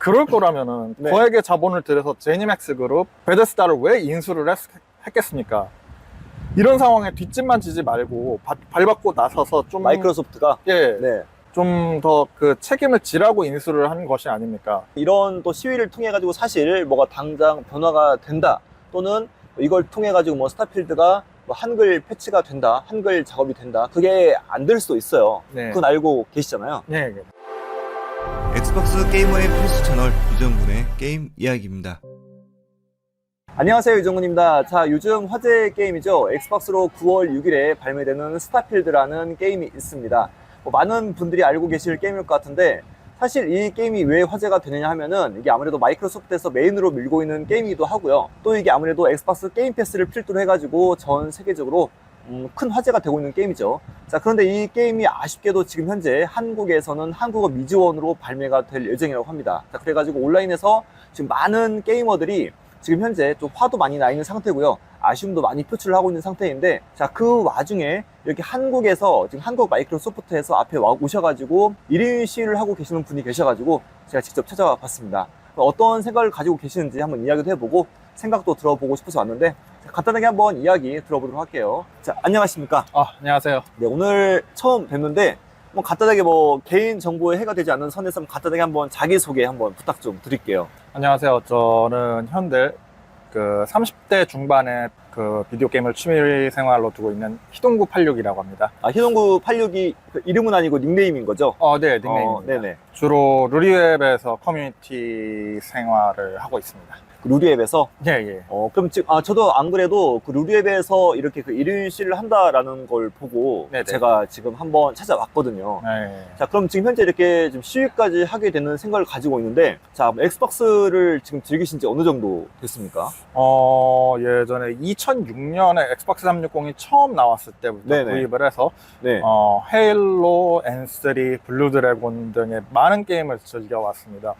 그럴 거라면은 네. 거액의 자본을 들여서 제니맥스 그룹 베데스다를 왜 인수를 했, 겠습니까 이런 상황에 뒷짐만 지지 말고 바- 발받고 나서서 좀 마이크로소프트가 예, 네. 좀 더 그 책임을 지라고 인수를 한 것이 아닙니까? 이런 또 시위를 통해 가지고 사실 뭐가 당장 변화가 된다 또는 이걸 통해 가지고 뭐 스타필드가 뭐 한글 패치가 된다 한글 작업이 된다 그게 안 될 수도 있어요 네. 그건 알고 계시잖아요 네. 엑스박스 게이머의 필수 채널 유정군의 게임 이야기입니다. 안녕하세요 유정훈입니다. 자 요즘 화제 게임이죠. 엑스박스로 9월 6일에 발매되는 스타필드라는 게임이 있습니다. 뭐 많은 분들이 알고 계실 게임일 것 같은데 사실 이 게임이 왜 화제가 되느냐 하면은 이게 아무래도 마이크로소프트에서 메인으로 밀고 있는 게임이기도 하고요. 또 이게 아무래도 엑스박스 게임 패스를 필두로 해가지고 전 세계적으로 음, 큰 화제가 되고 있는 게임이죠 자 그런데 이 게임이 아쉽게도 지금 현재 한국에서는 한국어 미지원으로 발매가 될 예정이라고 합니다 자 그래가지고 온라인에서 지금 많은 게이머들이 지금 현재 좀 화도 많이 나 있는 상태고요. 아쉬움도 많이 표출을 하고 있는 상태인데, 자, 그 와중에 이렇게 한국에서, 지금 한국 마이크로소프트에서 앞에 와 오셔가지고 1인 시위를 하고 계시는 분이 계셔가지고 제가 직접 찾아와 봤습니다. 어떤 생각을 가지고 계시는지 한번 이야기도 해보고 생각도 들어보고 싶어서 왔는데, 자, 간단하게 한번 이야기 들어보도록 할게요. 자, 안녕하십니까. 아, 안녕하세요. 네, 오늘 처음 뵙는데, 뭐 간단하게 뭐 개인 정보에 해가 되지 않는 선에서 간단하게 한번 자기 소개 한번 부탁 좀 드릴게요. 안녕하세요. 저는 현재 그 30대 중반의 그 비디오 게임을 취미 생활로 두고 있는 희동구 86이라고 합니다. 아, 희동구 86이 그 이름은 아니고 닉네임인 거죠? 어, 네, 닉네임입니다. 어, 네네. 주로 루리웹에서 커뮤니티 생활을 하고 있습니다. 그 루리앱에서. 예, 예. 어, 그럼 지금, 아, 저도 안 그래도 그 루리앱에서 이렇게 그 1인 시를 한다라는 걸 보고 네네. 제가 지금 한번 찾아왔거든요. 네. 자, 그럼 지금 현재 이렇게 좀 시위까지 하게 되는 생각을 가지고 있는데, 자, 엑스박스를 지금 즐기신 지 어느 정도 됐습니까? 어, 예전에 2006년에 엑스박스 360이 처음 나왔을 때부터 네네. 구입을 해서 네. 어, 헤일로, N3, 블루 드래곤 등의 많은 게임을 즐겨왔습니다.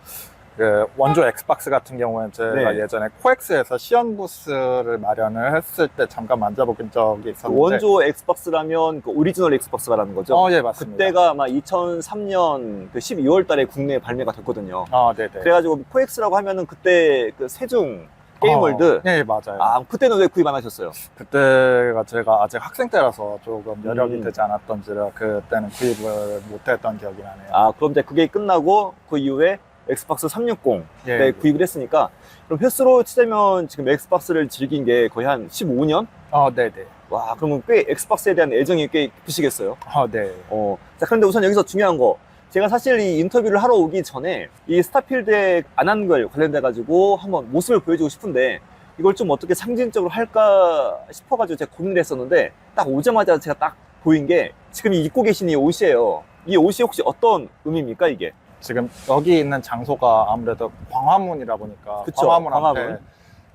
그 원조 엑스박스 같은 경우는 제가 네. 예전에 코엑스에서 시연 부스를 마련을 했을 때 잠깐 만져본 적이 그 있었는데 원조 엑스박스라면 그 오리지널 엑스박스 말하는 거죠? 어, 예, 맞습니다. 그때가 아마 2003년 그 12월 달에 국내에 발매가 됐거든요. 아, 네 네. 그래가지고 코엑스라고 하면은 그때 그 세중 게임월드 어, 예, 맞아요. 아 그때는 왜 구입 안 하셨어요? 그때가 제가 아직 학생 때라서 조금 여력이 음. 되지 않았던지라 그때는 구입을 못했던 기억이 나네요. 아 그럼 이제 그게 끝나고 그 이후에 엑스박스 360에 예. 구입을 했으니까 그럼 횟수로 치자면 지금 엑스박스를 즐긴 게 거의 한 15년? 어, 네네. 와 그러면 꽤 엑스박스에 대한 애정이 꽤 깊으시겠어요? 어, 네. 어, 자, 그런데 우선 여기서 중요한 거. 제가 사실 이 인터뷰를 하러 오기 전에 이 스타필드의 안한 걸 관련돼가지고 한번 모습을 보여주고 싶은데 이걸 좀 어떻게 상징적으로 할까 싶어가지고 제가 고민을 했었는데 딱 오자마자 제가 딱 보인 게 지금 이 입고 계신 이 옷이에요. 이 옷이 혹시 어떤 의미입니까, 이게? 지금 여기 있는 장소가 아무래도 광화문이라 보니까 그쵸, 광화문 앞에 광화문.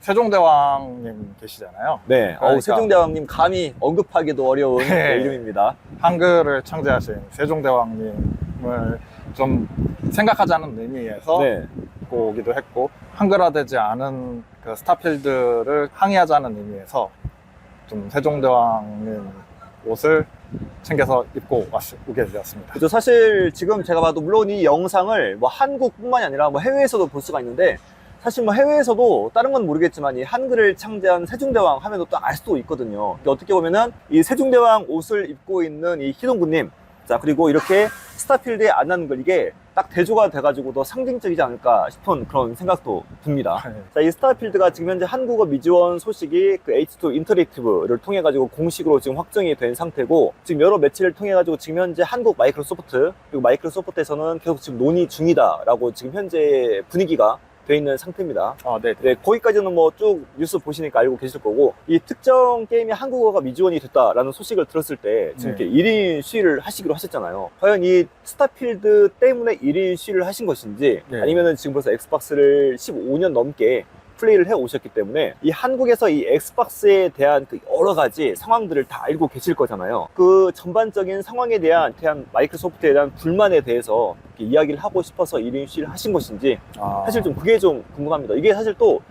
세종대왕님 계시잖아요. 네. 그러니까. 어우, 세종대왕님 감히 언급하기도 어려운 네. 네, 이름입니다. 한글을 창제하신 세종대왕님을 좀 생각하자는 의미에서 네. 오기도 했고 한글화되지 않은 그 스타필드를 항의하자는 의미에서 좀 세종대왕님 옷을 챙겨서 입고 왔, 오게 되었습니다. 그죠. 사실 지금 제가 봐도 물론 이 영상을 뭐 한국뿐만이 아니라 뭐 해외에서도 볼 수가 있는데 사실 뭐 해외에서도 다른 건 모르겠지만 이 한글을 창제한 세종대왕 하면 또알 수도 있거든요. 어떻게 보면은 이 세종대왕 옷을 입고 있는 이 희동구님 자 그리고 이렇게 스타필드의 안한글 이게 딱 대조가 돼가지고 더 상징적이지 않을까 싶은 그런 생각도 듭니다. 네. 자, 이 스타필드가 지금 현재 한국어 미지원 소식이 그 H2 인터랙티브를 통해 가지고 공식으로 지금 확정이 된 상태고 지금 여러 매체를 통해 가지고 지금 현재 한국 마이크로소프트 그리고 마이크로소프트에서는 계속 지금 논의 중이다라고 지금 현재 분위기가 돼 있는 상태입니다. 어, 네. 네, 거기까지는 뭐 쭉 뉴스 보시니까 알고 계실 거고 이 특정 게임이 한국어가 미지원이 됐다라는 소식을 들었을 때 지금 네. 이렇게 1인 시위를 하시기로 하셨잖아요. 과연 이 스타필드 때문에 1인 시위를 하신 것인지 네. 아니면은 지금 벌써 엑스박스를 15년 넘게 플레이를 해 오셨기 때문에 이 한국에서 이 엑스박스에 대한 그 여러 가지 상황들을 다 알고 계실 거잖아요. 그 전반적인 상황에 대한 대한 마이크로소프트에 대한 불만에 대해서 이렇게 이야기를 하고 싶어서 1인 시위를 하신 것인지 아, 사실 좀 그게 좀 궁금합니다. 이게 사실 또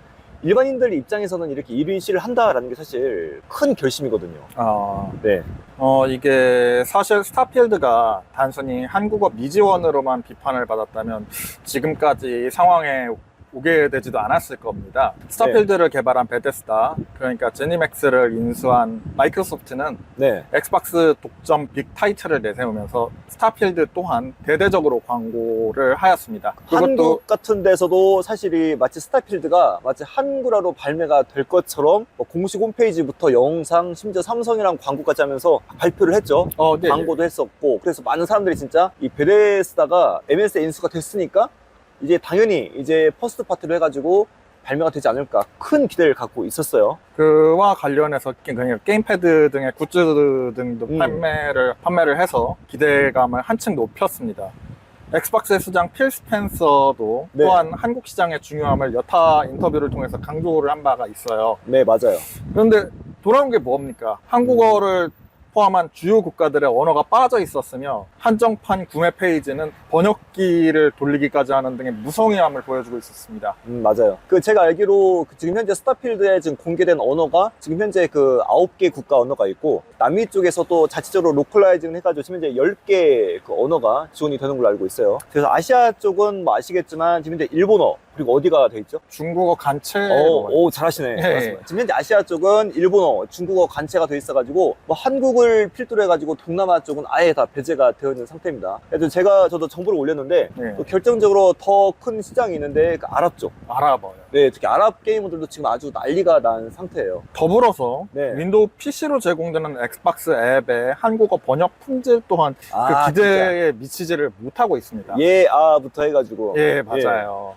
일반인들 입장에서는 이렇게 1인 시를 한다라는 게 사실 큰 결심이거든요. 어, 네. 어, 이게 사실 스타필드가 단순히 한국어 미지원으로만 비판을 받았다면 지금까지 이 상황에 오게 되지도 않았을 겁니다. 스타필드를 개발한 베데스다, 그러니까 제니맥스를 인수한 마이크로소프트는 네. 엑스박스 독점 빅 타이틀을 내세우면서 스타필드 또한 대대적으로 광고를 하였습니다. 그것도 한국 같은 데서도 사실 이 마치 스타필드가 마치 한글화로 발매가 될 것처럼 뭐 공식 홈페이지부터 영상, 심지어 삼성이랑 광고까지 하면서 발표를 했죠. 어, 네. 광고도 했었고 그래서 많은 사람들이 진짜 이 베데스다가 MS 인수가 됐으니까 이제 당연히 이제 퍼스트 파티로 해가지고 발매가 되지 않을까 큰 기대를 갖고 있었어요. 그와 관련해서 그냥 게임패드 등의 굿즈 등도 음. 판매를 판매를 해서 기대감을 한층 높였습니다. 엑스박스의 수장 필 스펜서도 네. 또한 한국 시장의 중요함을 여타 인터뷰를 통해서 강조를 한 바가 있어요. 네 맞아요. 그런데 돌아온 게 뭡니까? 한국어를 포함한 주요 국가들의 언어가 빠져 있었으며 한정판 구매 페이지는 번역기를 돌리기까지 하는 등의 무성의함을 보여주고 있었습니다. 음, 맞아요. 그 제가 알기로 그 지금 현재 스타필드에 지금 공개된 언어가 지금 현재 그 9개 국가 언어가 있고 남미 쪽에서도 자체적으로 로컬라이징 해가지고 지금 현재 10개 그 언어가 지원이 되는 걸로 알고 있어요. 그래서 아시아 쪽은 뭐 아시겠지만 지금 현재 일본어 그리고 어디가 돼 있죠? 중국어 간체 오, 오 잘하시네. 예. 잘하십니다. 지금 현재 아시아 쪽은 일본어, 중국어 간체가 돼 있어가지고 뭐 한국을 필두로 해가지고 동남아 쪽은 아예 다 배제가 되어 있는 상태입니다. 그래서 제가 저도 정보를 올렸는데 네. 또 결정적으로 더 큰 시장이 있는데 그 아랍 쪽. 알아봐요. 네, 특히 아랍 게이머들도 지금 아주 난리가 난 상태예요. 더불어서 네. 윈도우 PC로 제공되는 엑스박스 앱의 한국어 번역 품질 또한 아, 그 기대에 미치지를 못하고 있습니다. 예, 아부터 해가지고. 예, 맞아요.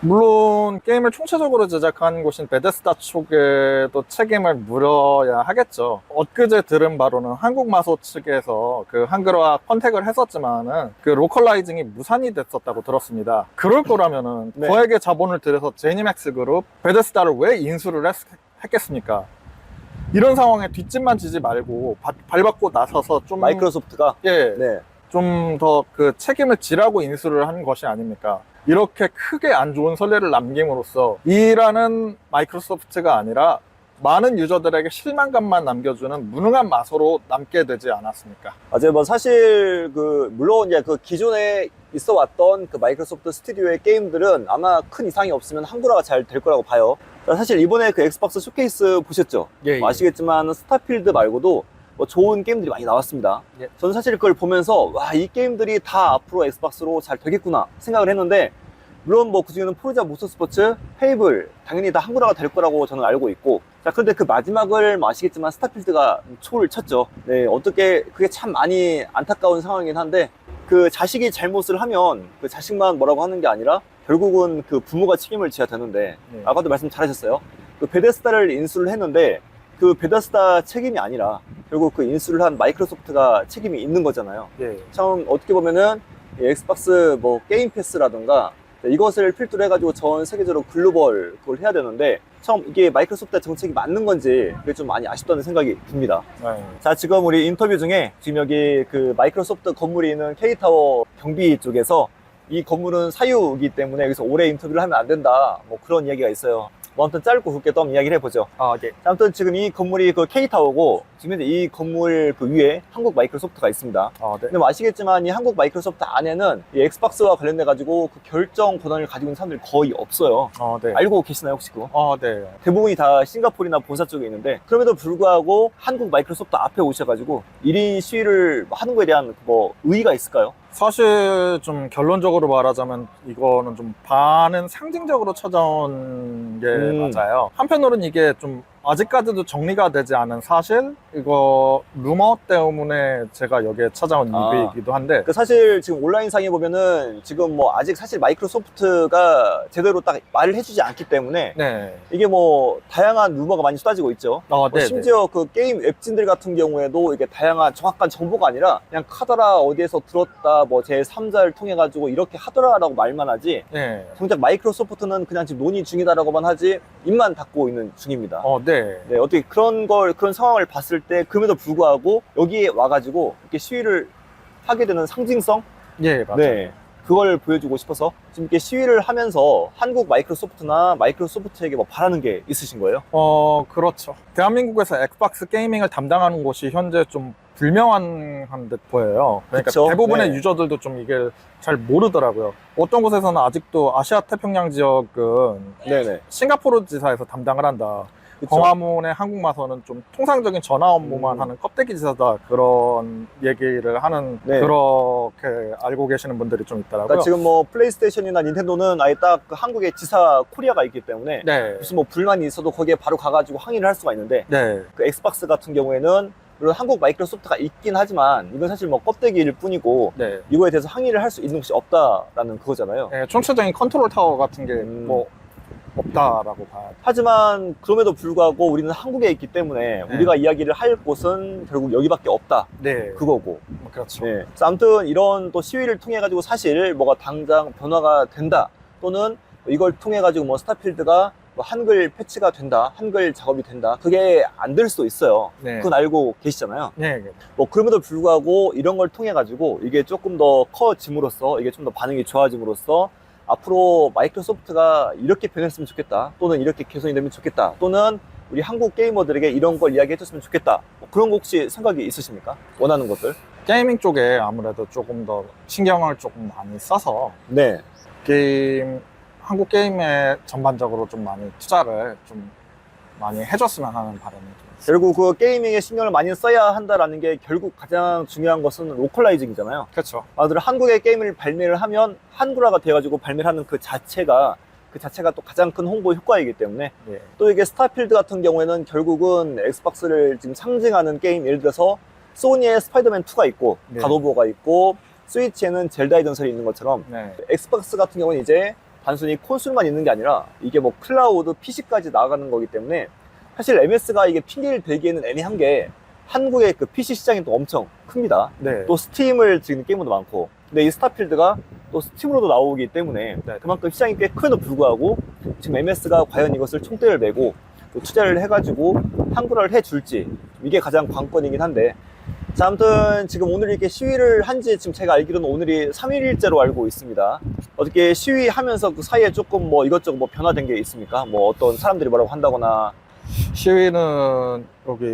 물론 게임을 총체적으로 제작한 곳인 베데스다 쪽에도 책임을 물어야 하겠죠. 엊그제 들은 바로는 한국마소 측에서 그 한글화 컨택을 했었지만은 그 로컬라이징이 무산이 됐었다고 들었습니다. 그럴 거라면은 네. 거액의 자본을 들여서 제니맥스 그룹 베데스다를 왜 인수를 했, 했겠습니까? 이런 상황에 뒷짐만 지지 말고 바- 발받고 나서서 좀 마이크로소프트가. 예, 네. 좀 더 그 책임을 지라고 인수를 한 것이 아닙니까? 이렇게 크게 안 좋은 선례를 남김으로써 이라는 마이크로소프트가 아니라 많은 유저들에게 실망감만 남겨주는 무능한 마소로 남게 되지 않았습니까? 맞아요. 뭐 사실 그 물론 이제 그 기존에 있어 왔던 그 마이크로소프트 스튜디오의 게임들은 아마 큰 이상이 없으면 한글화가 잘 될 거라고 봐요. 사실 이번에 그 엑스박스 쇼케이스 보셨죠? 예, 뭐 아시겠지만 스타필드 말고도 뭐 좋은 게임들이 많이 나왔습니다. 예. 저는 사실 그걸 보면서 와 이 게임들이 다 앞으로 엑스박스로 잘 되겠구나 생각을 했는데 물론 뭐 그중에는 포르자 모터스포츠, 페이블 당연히 다 한글화가 될 거라고 저는 알고 있고 자 그런데 그 마지막을 뭐 아시겠지만 스타필드가 초를 쳤죠. 네 어떻게 그게 참 많이 안타까운 상황이긴 한데 그 자식이 잘못을 하면 그 자식만 뭐라고 하는 게 아니라 결국은 그 부모가 책임을 져야 되는데 네. 아까도 말씀 잘하셨어요. 그 베데스다를 인수를 했는데 그 베데스다 책임이 아니라 결국 그 인수를 한 마이크로소프트가 책임이 있는 거잖아요. 예. 참 어떻게 보면은 이 엑스박스 뭐 게임 패스라든가 이것을 필두로 해가지고 전 세계적으로 글로벌 그걸 해야 되는데 참 이게 마이크로소프트의 정책이 맞는 건지 그게 좀 많이 아쉽다는 생각이 듭니다. 네. 자, 지금 우리 인터뷰 중에 지금 여기 그 마이크로소프트 건물이 있는 K타워 경비 쪽에서 이 건물은 사유이기 때문에 여기서 오래 인터뷰를 하면 안 된다. 뭐 그런 이야기가 있어요. 뭐 아무튼 짧고 굵게 또 한번 이야기를 해보죠. 아, 예. 자, 아무튼 지금 이 건물이 그 K타워고 지금 현재 이 건물 그 위에 한국 마이크로소프트가 있습니다. 아, 네. 근데 뭐 아시겠지만 이 한국 마이크로소프트 안에는 이 엑스박스와 관련돼 가지고 그 결정 권한을 가지고 있는 사람들이 거의 없어요. 아, 네. 알고 계시나요 혹시 그거? 아, 네. 대부분이 다 싱가포르나 본사 쪽에 있는데 그럼에도 불구하고 한국 마이크로소프트 앞에 오셔가지고 1인 시위를 하는 거에 대한 뭐 의의가 있을까요? 사실 좀 결론적으로 말하자면 이거는 좀 반은 상징적으로 찾아온 게 음. 맞아요. 한편으로는 이게 좀 아직까지도 정리가 되지 않은 사실 이거 루머 때문에 제가 여기에 찾아온 아. 이유이기도 한데 그 사실 지금 온라인 상에 보면은 지금 뭐 아직 사실 마이크로소프트가 제대로 딱 말을 해주지 않기 때문에 네. 이게 뭐 다양한 루머가 많이 쏟아지고 있죠. 아, 뭐 네. 네. 심지어 그 게임 웹진들 같은 경우에도 이게 다양한 정확한 정보가 아니라 그냥 카더라 어디에서 들었다 뭐 제 3자를 통해 가지고 이렇게 하더라라고 말만 하지 네. 정작 마이크로소프트는 그냥 지금 논의 중이다라고만 하지 입만 닫고 있는 중입니다. 어, 네. 네, 어떻게 그런 걸 그런 상황을 봤을 때 그럼에도 불구하고 여기에 와가지고 이렇게 시위를 하게 되는 상징성? 예, 맞아요. 네. 그걸 보여주고 싶어서 지금 이렇게 시위를 하면서 한국 마이크로소프트나 마이크로소프트에게 뭐 바라는 게 있으신 거예요? 어, 그렇죠. 대한민국에서 엑스박스 게이밍을 담당하는 곳이 현재 좀 불명한 듯 보여요. 그러니까 그쵸? 대부분의 네. 유저들도 좀 이게 잘 모르더라고요. 어떤 곳에서는 아직도 아시아 태평양 지역은 네네. 싱가포르 지사에서 담당을 한다. 광화문의 한국마서는 좀 통상적인 전화 업무만 음. 하는 껍데기 지사다 그런 얘기를 하는 네. 그렇게 알고 계시는 분들이 좀 있더라고요. 그러니까 지금 뭐 플레이스테이션이나 닌텐도는 아예 딱 그 한국에 지사 코리아가 있기 때문에 네, 무슨 뭐 불만이 있어도 거기에 바로 가가지고 항의를 할 수가 있는데 네, 그 엑스박스 같은 경우에는 물론 한국 마이크로소프트가 있긴 하지만 이건 사실 뭐 껍데기일 뿐이고 네. 이거에 대해서 항의를 할 수 있는 곳이 없다라는 그거잖아요. 네, 총체적인 컨트롤 타워 같은 게 음. 뭐 없다라고 돼. 하지만 그럼에도 불구하고 우리는 한국에 있기 때문에 네. 우리가 이야기를 할 곳은 결국 여기밖에 없다 네, 그거고 그렇죠. 네. 그래서 아무튼 이런 또 시위를 통해 가지고 사실 뭐가 당장 변화가 된다 또는 이걸 통해 가지고 뭐 스타필드가 뭐 한글 패치가 된다 한글 작업이 된다 그게 안 될 수도 있어요 네, 그건 알고 계시잖아요 네, 네. 뭐 그럼에도 불구하고 이런 걸 통해 가지고 이게 조금 더 커짐으로써 이게 좀 더 반응이 좋아짐으로써 앞으로 마이크로소프트가 이렇게 변했으면 좋겠다 또는 이렇게 개선이 되면 좋겠다 또는 우리 한국 게이머들에게 이런 걸 이야기해 줬으면 좋겠다 뭐 그런 거 혹시 생각이 있으십니까? 원하는 것들? 게이밍 쪽에 아무래도 조금 더 신경을 조금 많이 써서 네. 게임 한국 게임에 전반적으로 좀 많이 투자를 좀 많이 해줬으면 하는 바람이. 결국 그 게이밍에 신경을 많이 써야 한다라는 게 결국 가장 중요한 것은 로컬라이징이잖아요. 그렇죠. 아들 한국의 게임을 발매를 하면 한글화가 돼가지고 발매를 하는 그 자체가 그 자체가 또 가장 큰 홍보 효과이기 때문에 예. 또 이게 스타필드 같은 경우에는 결국은 엑스박스를 지금 상징하는 게임 예를 들어서 소니의 스파이더맨 2가 있고 네. 갓오버가 있고 스위치에는 젤다의 전설이 있는 것처럼 네. 엑스박스 같은 경우는 이제 단순히 콘솔만 있는 게 아니라 이게 뭐 클라우드 PC까지 나아가는 거기 때문에 사실 MS가 이게 핑계를 대기에는 애매한 게 한국의 그 PC 시장이 또 엄청 큽니다. 네. 또 스팀을 지금 게임도 많고 근데 이 스타필드가 또 스팀으로도 나오기 때문에 네. 그만큼 시장이 꽤 크에도 불구하고 지금 MS가 과연 이것을 총대를 메고 또 투자를 해가지고 한글화를 해줄지 이게 가장 관건이긴 한데 자 아무튼 지금 오늘 이렇게 시위를 한지 지금 제가 알기로는 오늘이 3일째로 알고 있습니다. 어떻게 시위하면서 그 사이에 조금 뭐 이것저것 뭐 변화된 게 있습니까? 뭐 어떤 사람들이 뭐라고 한다거나. 시위는 여기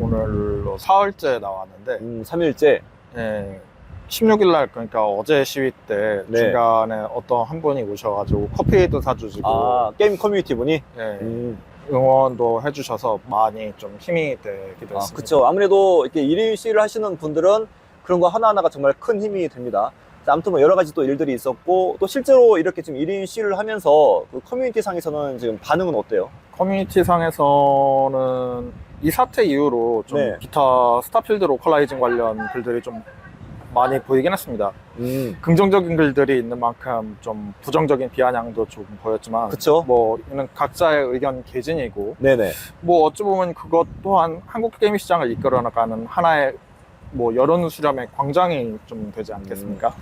오늘로 사흘째 나왔는데. 음 3일째? 예, 16일 날 그러니까 어제 시위 때 네. 중간에 어떤 한 분이 오셔가지고 커피도 사주시고. 아 게임 커뮤니티 분이? 예, 음. 응원도 해주셔서 많이 좀 힘이 되기도 아, 했습니다. 그쵸. 아무래도 이렇게 1인 시위를 하시는 분들은 그런 거 하나하나가 정말 큰 힘이 됩니다. 자, 아무튼 뭐 여러 가지 또 일들이 있었고, 또 실제로 이렇게 지금 1인 시위를 하면서 그 커뮤니티 상에서는 지금 반응은 어때요? 커뮤니티 상에서는 이 사태 이후로 좀 네. 기타 스타필드 로컬라이징 관련 글들이 좀 많이 보이긴 했습니다. 음. 긍정적인 글들이 있는 만큼 좀 부정적인 비아냥도 좀 보였지만 그쵸. 뭐 이는 각자의 의견 개진이고 네네. 뭐 어찌 보면 그것 또한 한국 게임 시장을 이끌어 나가는 하나의 뭐 여론 수렴의 광장이 좀 되지 않겠습니까?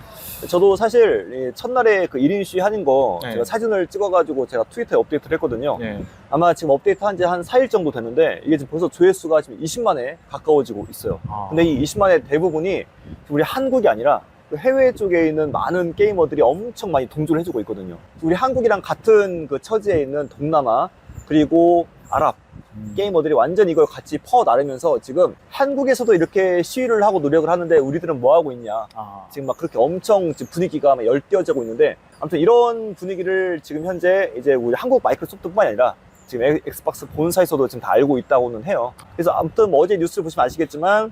저도 사실 이 첫날에 그 1인 시위 하는 거 네. 제가 사진을 찍어가지고 제가 트위터에 업데이트를 했거든요. 예. 아마 지금 업데이트 한 지 한 4일 정도 됐는데 이게 지금 벌써 조회수가 지금 20만에 가까워지고 있어요. 아, 근데 이 20만의 대부분이 우리 한국이 아니라 그 해외 쪽에 있는 많은 게이머들이 엄청 많이 동조를 해주고 있거든요. 우리 한국이랑 같은 그 처지에 있는 동남아 그리고 아랍 음. 게이머들이 완전 이걸 같이 퍼 나르면서 지금 한국에서도 이렇게 시위를 하고 노력을 하는데 우리들은 뭐 하고 있냐. 아, 지금 막 그렇게 엄청 지금 분위기가 막 열띄어지고 있는데 아무튼 이런 분위기를 지금 현재 이제 우리 한국 마이크로소프트뿐만이 아니라 지금 엑- 엑스박스 본사에서도 지금 다 알고 있다고는 해요. 그래서 아무튼 뭐 어제 뉴스를 보시면 아시겠지만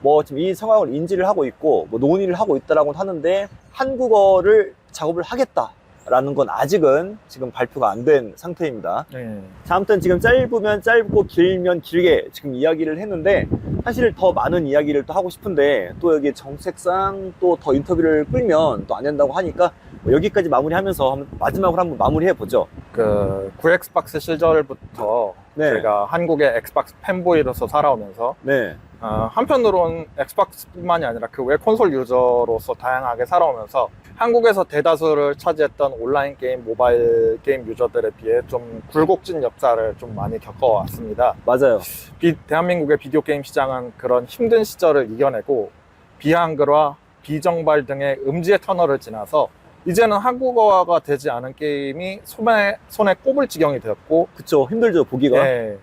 뭐 지금 이 상황을 인지를 하고 있고 뭐 논의를 하고 있다라고는 하는데 한국어를 작업을 하겠다 라는 건 아직은 지금 발표가 안 된 상태입니다. 예. 자, 아무튼 지금 짧으면 짧고 길면 길게 지금 이야기를 했는데 사실 더 많은 이야기를 또 하고 싶은데 또 여기 정책상 또 더 인터뷰를 끌면 또 안 된다고 하니까 뭐 여기까지 마무리하면서 한번 마지막으로 한번 마무리해 보죠. 그 9엑스박스 시절부터 네. 제가 한국의 엑스박스 팬보이로서 살아오면서 네. 어, 한편으로는 엑스박스뿐만이 아니라 그 외 콘솔 유저로서 다양하게 살아오면서 한국에서 대다수를 차지했던 온라인 게임, 모바일 게임 유저들에 비해 좀 굴곡진 역사를 좀 많이 겪어왔습니다. 맞아요. 비- 대한민국의 비디오 게임 시장은 그런 힘든 시절을 이겨내고 비한글화 비정발 등의 음지의 터널을 지나서 이제는 한국어화가 되지 않은 게임이 손에, 손에 꼽을 지경이 되었고 그쵸 힘들죠 보기가. 네.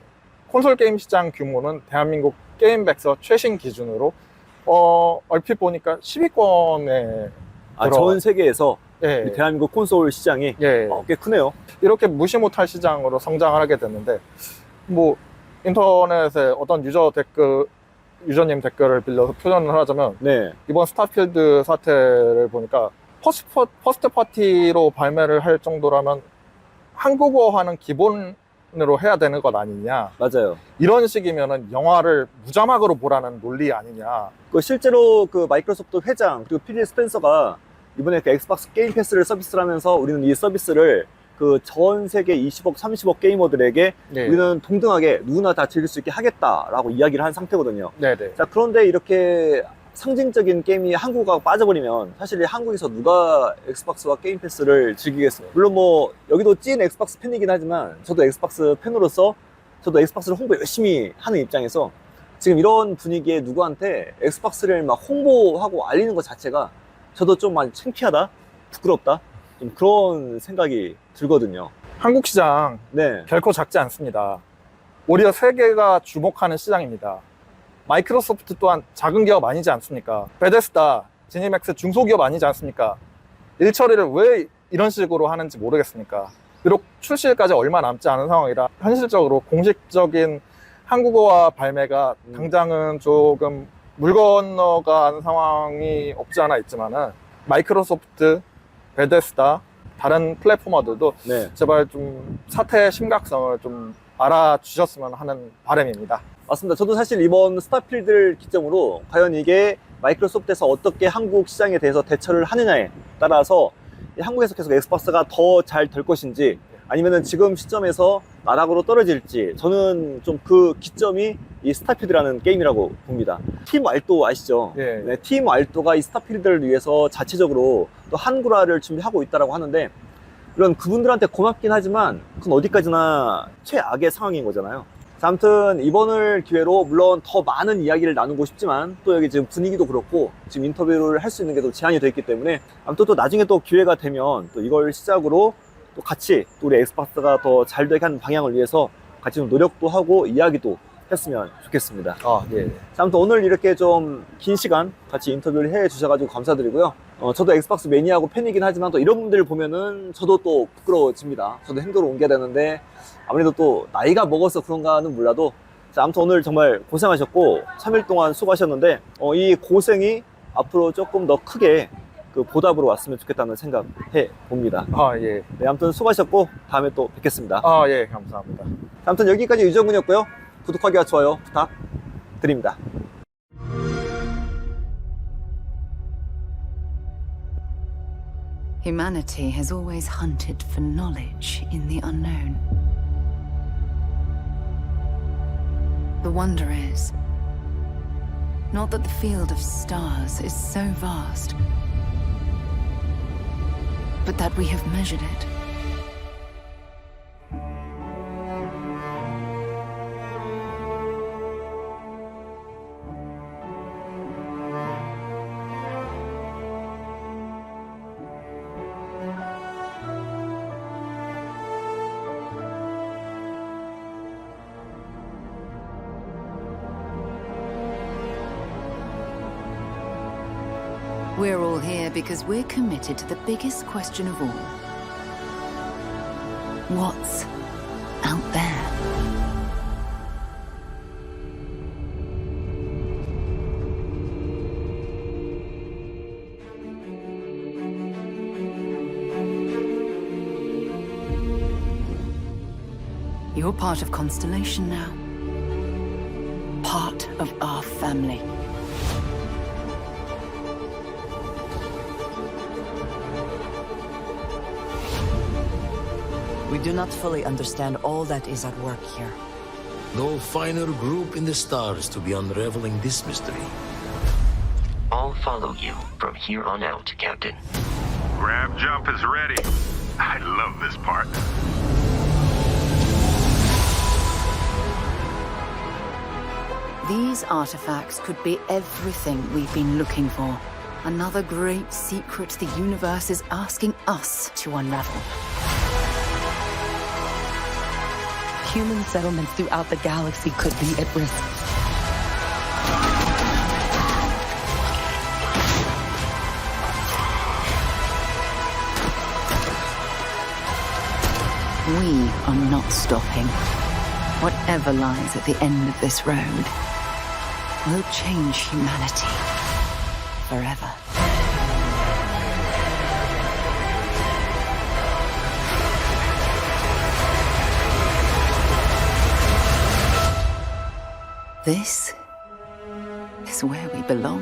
콘솔 게임 시장 규모는 대한민국 게임백서 최신 기준으로 어, 얼핏 보니까 10위권에 아, 들어와- 전 세계에서 예, 이 대한민국 콘솔 시장이 예, 어, 꽤 크네요. 이렇게 무시 못할 시장으로 성장을 하게 됐는데 뭐 인터넷에 어떤 유저 댓글 유저님 댓글을 빌려서 표현을 하자면 네. 이번 스타필드 사태를 보니까 퍼스트, 파- 퍼스트 파티로 발매를 할 정도라면 한국어화는 기본 으로 해야 되는 것 아니냐 맞아요. 이런 식이면은 영화를 무자막으로 보라는 논리 아니냐 그 실제로 그 마이크로소프트 회장 그리고 필 스펜서가 이번에 그 엑스박스 게임 패스를 서비스를 하면서 우리는 이 서비스를 그 전 세계 20억, 30억 게이머들에게 네. 우리는 동등하게 누구나 다 즐길 수 있게 하겠다라고 이야기를 한 상태거든요. 네네 자, 그런데 이렇게 상징적인 게임이 한국어가 빠져버리면 사실 한국에서 누가 엑스박스와 게임 패스를 즐기겠어요? 물론 뭐 여기도 찐 엑스박스 팬이긴 하지만 저도 엑스박스 팬으로서 저도 엑스박스를 홍보 열심히 하는 입장에서 지금 이런 분위기에 누구한테 엑스박스를 막 홍보하고 알리는 것 자체가 저도 좀 많이 창피하다, 부끄럽다, 좀 그런 생각이 들거든요. 한국 시장 네, 결코 작지 않습니다. 오히려 세계가 주목하는 시장입니다. 마이크로소프트 또한 작은 기업 아니지 않습니까? 베데스다, 지니맥스 중소기업 아니지 않습니까? 일 처리를 왜 이런 식으로 하는지 모르겠습니까? 비록 출시일까지 얼마 남지 않은 상황이라 현실적으로 공식적인 한국어화 발매가 음. 당장은 조금 물 건너간 상황이 없지 않아 있지만은 마이크로소프트, 베데스다, 다른 플랫포머들도 네. 제발 좀 사태의 심각성을 좀 알아주셨으면 하는 바람입니다. 맞습니다. 저도 사실 이번 스타필드를 기점으로 과연 이게 마이크로소프트에서 어떻게 한국 시장에 대해서 대처를 하느냐에 따라서 이 한국에서 계속 엑스박스가 더 잘 될 것인지 아니면은 지금 시점에서 나락으로 떨어질지 저는 좀 그 기점이 이 스타필드라는 게임이라고 봅니다. 팀 알도 아시죠? 예. 네, 팀 알도가 이 스타필드를 위해서 자체적으로 또 한글화를 준비하고 있다고 하는데 이런 그분들한테 고맙긴 하지만 그건 어디까지나 최악의 상황인 거잖아요. 자, 아무튼 이번을 기회로 물론 더 많은 이야기를 나누고 싶지만 또 여기 지금 분위기도 그렇고 지금 인터뷰를 할 수 있는 게 또 제한이 돼 있기 때문에 아무튼 또 나중에 또 기회가 되면 또 이걸 시작으로 또 같이 또 우리 엑스박스가 더 잘 되게 하는 방향을 위해서 같이 좀 노력도 하고 이야기도 했으면 좋겠습니다. 아, 예. 자, 아무튼 오늘 이렇게 좀 긴 시간 같이 인터뷰를 해 주셔가지고 감사드리고요. 어, 저도 엑스박스 매니아고 팬이긴 하지만 또 이런 분들 보면은 저도 또 부끄러워집니다. 저도 행동을 옮겨야 되는데 아무래도 또 나이가 먹어서 그런가는 몰라도 자, 아무튼 오늘 정말 고생하셨고 3일 동안 수고하셨는데 어, 이 고생이 앞으로 조금 더 크게 그 보답으로 왔으면 좋겠다는 생각해 봅니다. 아, 예. 네, 아무튼 수고하셨고 다음에 또 뵙겠습니다. 아, 예. 감사합니다. 아무튼 여기까지 유정군이었고요. 구독하기와 좋아요 부탁드립니다. Humanity has always hunted for knowledge in the unknown. The wonder is not that the field of stars is so vast, but that we have measured it. We're all here because we're committed to the biggest question of all. What's out there? You're part of Constellation now. Part of our family. We do not fully understand all that is at work here. No finer group in the stars to be unraveling this mystery. I'll follow you from here on out, Captain. Grab jump is ready. I love this part. These artifacts could be everything we've been looking for. Another great secret the universe is asking us to unravel. Human settlements throughout the galaxy could be at risk. We are not stopping. Whatever lies at the end of this road will change humanity forever. This is where we belong.